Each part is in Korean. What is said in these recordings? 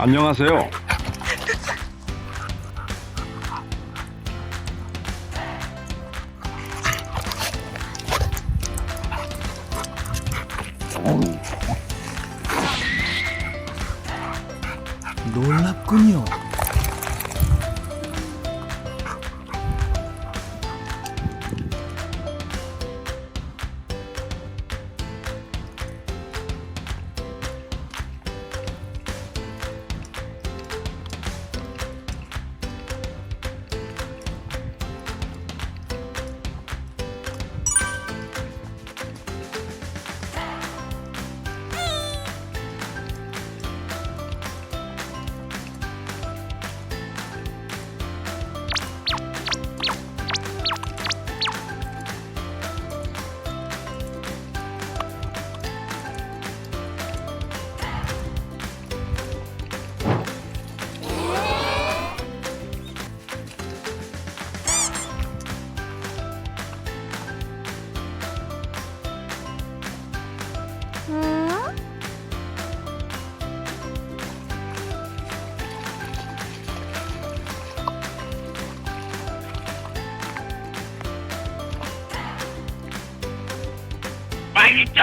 안녕하세요. 놀랍군요. 빨리 좀!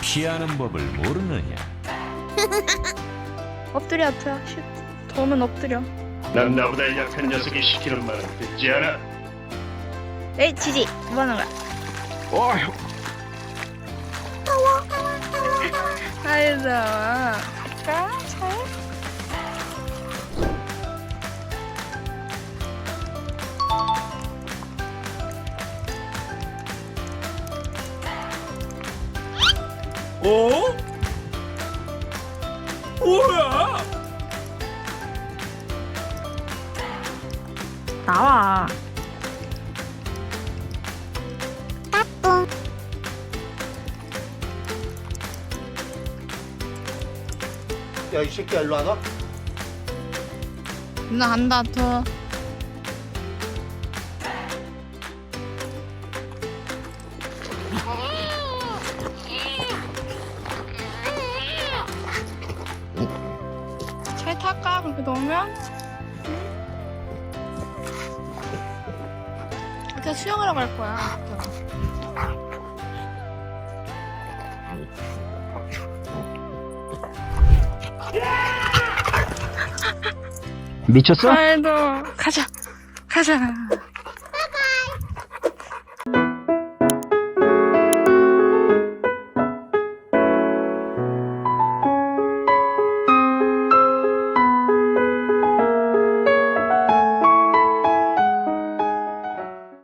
피하는 법을 모르느냐? 엎드려 엎드려 슛 도움은 엎드려 난 나보다 약한 녀석이 시키는 말은 듣지 않아. 에이 지지 뭐 하는 거야 어휴, 아이고 아, 잘 어? 뭐야? 나와. 야이 새끼야 일로 와봐 누나 간다 잘 탈까? 그렇게 넣으면? 그냥 수영하러 갈 거야. 미쳤어? 아이도 가자. 가자